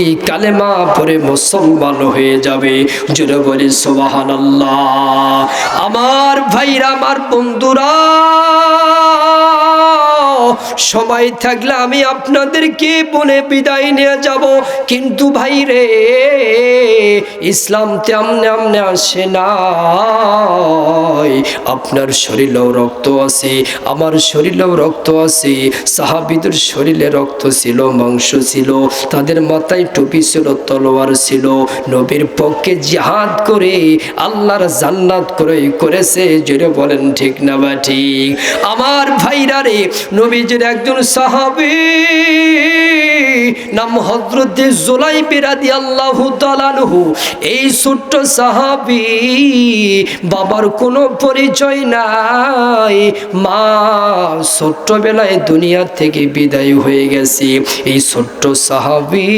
এই কালেমা পরে মুসলমান হয়ে যাবে। জোরে বলি সোবাহান আমার ভাইরা আমার বন্ধুরা সময় থাকলে আমি আপনাদেরকে বলে বিদায় নিয়ে যাব। কিন্তু ভাই রে, ইসলাম তেমনে আমনে আসে না আপনার শরীরেও রক্ত আছে, আমার শরীরেও রক্ত আছে। সাহাবিদের শরীরে রক্ত ছিল, মাংস ছিল, তাদের মাথায় টুপি ছিল, তলোয়ার ছিল। নবীর পক্ষে জিহাদ করে আল্লাহর জান্নাত করে করেছে, জোরে বলেন ঠিক না বা ঠিক? আমার ভাইরা রে নবীজির একজন সাহাবী। নাম হজরতে জোলাই বেরাদি আল্লাহ এই ছোট্ট সাহাবি বাবার কোনো পরিচয় নাই। মা ছোট্টবেলায় দুনিয়া থেকে বিদায় হয়ে গেছে। এই ছোট্ট সাহাবি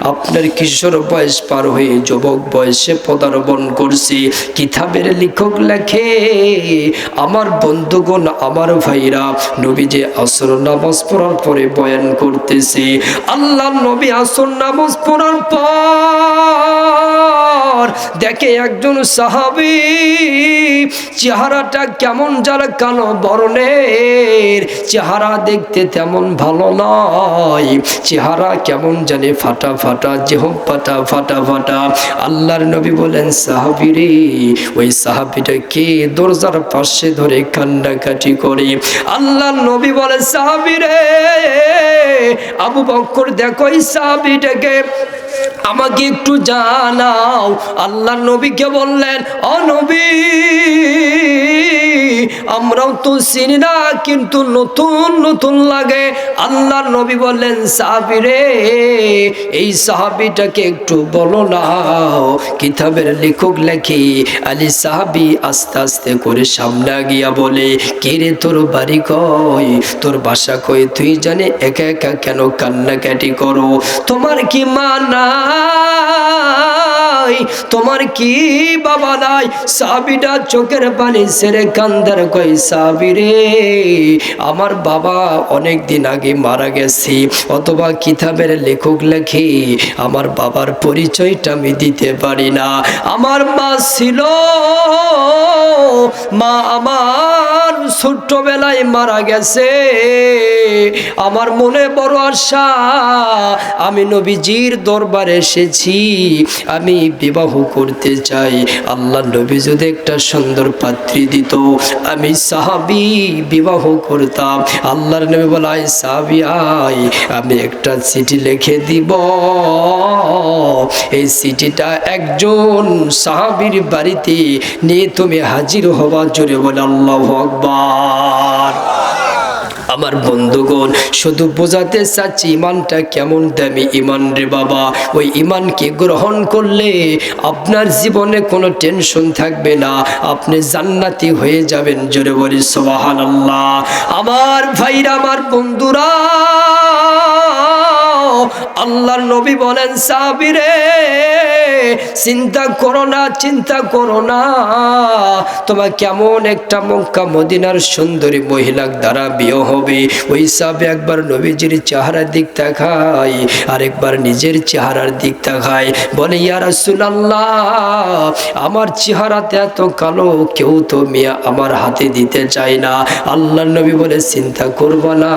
আপনার কিশোর বয়স পার হয়ে যুবক বয়সে পদার্পণ করছে। কিতাবের লেখক লেখে, আমার বন্ধুগণ, আমার ভাইরা নবী যে আসর নামাজ পড়ার পরে বয়ান করতেছে আল্লাহ নবী আসন নামাজ পড়ার পর দেখে একজন সাহাবি, চেহারাটা কেমন যার কালো বর্ণের, চেহারা দেখতে তেমন ভালো নয়। চেহারা কেমন জানে ফাটা ফাটা, যেহ ফাটা ফাটা ফাটা। আল্লাহর নবী বলেন, সাহাবি রে, ওই সাহাবিটা কে? দরজার পাশে ধরে কান্নাকাটি করে। আল্লাহর নবী বলে সাহাবি রে, আবু বক্কর দেখো এই সাহাবিটাকে। আমাকে একটু জানাও। আল্লাহ নবীকে বললেন অনবী নবী আমরাও তো চিনি না, কিন্তু নতুন নতুন লাগে। আল্লাহর নবী বললেন সাহাবি রে এই সাহাবিটাকে একটু বলো না। কিতাবের লেখক লেখি, আলী সাহাবি আস্তে আস্তে করে সামনে গিয়া বলে, কে রে তোর বাড়ি কই? তোর বাসা কই? তুই জানে একা একা কেন কান্নাকাটি করো? তোমার কি মা নাই, তোমার কি বাবা নাই? সাবিটা চোখের পানি সেরে কান্দার কই সাবি রে, আমার বাবা অনেক দিন আগে মারা গেছে। অথবা কিতাবের লেখক লেখে, আমার বাবার পরিচয়টা আমি দিতে পারি না। আমার মা ছিল, মা আমার ছোট্টবেলায় মারা গেছে। আমার মনে বড় আশা, আমি নবীজির দরবারে এসেছি। আমি বিবাহ করতে চাই। আল্লাহ নবী যদি একটা সুন্দর পাত্রী দিত, আমি সাহাবি বিবাহ করতাম। আল্লাহর নবী বলাই সাহাবি আই আমি একটা চিঠি লিখে দিব। এই চিঠিটা একজন সাহাবির বাড়িতে নিয়ে তুমি হাজির হওয়া জোরে বলে আল্লাহ আকবার। আমার বন্ধুগণ, শুধু বোঝাতে চাচ্ছি ইমানটা কেমন দামি ইমান রে বাবা। ওই ইমানকে গ্রহণ করলে আপনার জীবনে কোনো টেনশন থাকবে না, আপনি জান্নাতি হয়ে যাবেন। জোরে বলি সোহান আল্লাহ আমার ভাইরা, আমার বন্ধুরা আল্লাহর নবী বলেন, সাবিরে, চিন্তা করো না, চিন্তা করো না। তোমার কেমন একটা মক্কা, মদিনার সুন্দরী মহিলার দ্বারা বিয়ে হবে। ওই হিসাবে একবার নবীজির চেহারার দিক তাকাই আরেকবার নিজের চেহারার দিক তাকাই বলে, ইয়া রাসূলুল্লাহ, আমার চেহারাতে এত কালো, কেউ তো মেয়ে আমার হাতে দিতে চায় না। আল্লাহ নবী বলে, চিন্তা করব না,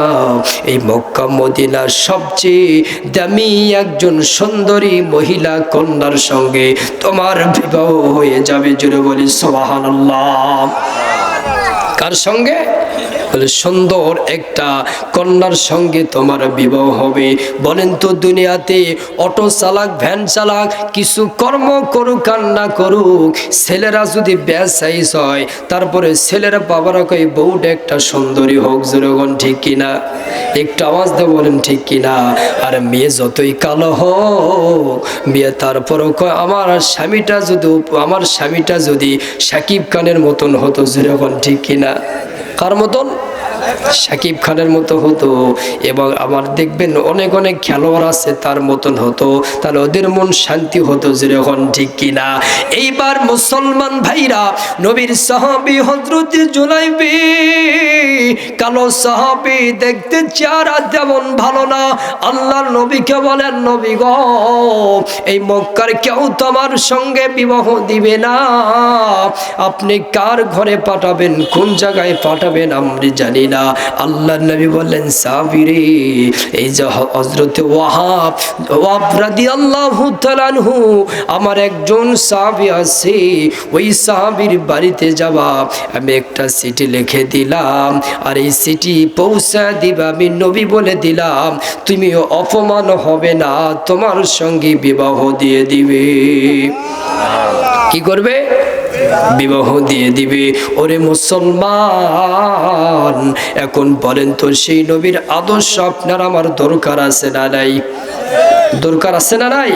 এই মক্কা, মদিনার সবচেয়ে দামি একজন সুন্দরী মহিলা কন্যার সঙ্গে তোমার বিবাহ হয়ে যাবে জুড়ে বলি সোহান কার সঙ্গে? বলে সুন্দর একটা কন্যার সঙ্গে তোমার বিবাহ হবে। বলেন তো দুনিয়াতে অটো চালাক, ভ্যান চালাক কিছু কর্ম করুক আর না করুক। ছেলেরা যদি ব্যাসাইজ হয়, তারপরে ছেলেরা বাবারা কই বউটা একটা সুন্দরী হোক যেরকম ঠিক কিনা? একটু আওয়াজ দিয়ে বলেন, ঠিক কিনা? আর মেয়ে যতই কালো হোক, মেয়ে তারপরও কয়, আমার স্বামীটা যদি আমার স্বামীটা যদি সাকিব খানের মতন হতো যেরকম ঠিক কিনা? কার মতন? সাকিব খানের মতো হতো এবং আবার দেখবেন অনেক অনেক খেলোয়াড় আছে তার মতন হতো তাহলে ওদের মন শান্তি হতো যেরকম ঠিক কিনা। এইবার মুসলমান ভাইরা, নবীর সাহাবি হজরত জুলাইবি কালো সাহাবি দেখতে চেহারা তেমন ভালো না, আল্লাহর নবীকে বলেন, নবী গো, এই মক্কার কেউ তোমার সঙ্গে বিবাহ দিবে না। আপনি কার ঘরে পাঠাবেন, কোন জায়গায় পাঠাবেন আমরা জানি না। আল্লাহ। নবী বললেন, সাবিরে, এই যে হজরতে ওয়াহাব ওয়াহাব রাদিয়াল্লাহু তাআলাহু আমার একজন সাহাবী আছে, ওই সাহাবীর বাড়িতে যাবা, আমি একটা চিঠি লিখে দিলাম, আর এই চিঠি পৌঁছা দিবা। আমি নবী বলে দিলাম তুমি অপমান হবে না, তোমার সঙ্গে বিবাহ দিয়ে দিবে। কি করবে? বিবাহ দিয়ে দিবে। ওরে মুসলমান, এখন বলেন তো সেই নবীর আদর্শ আপনার আমার দরকার আছে না নাই? দরকার আছে না নাই?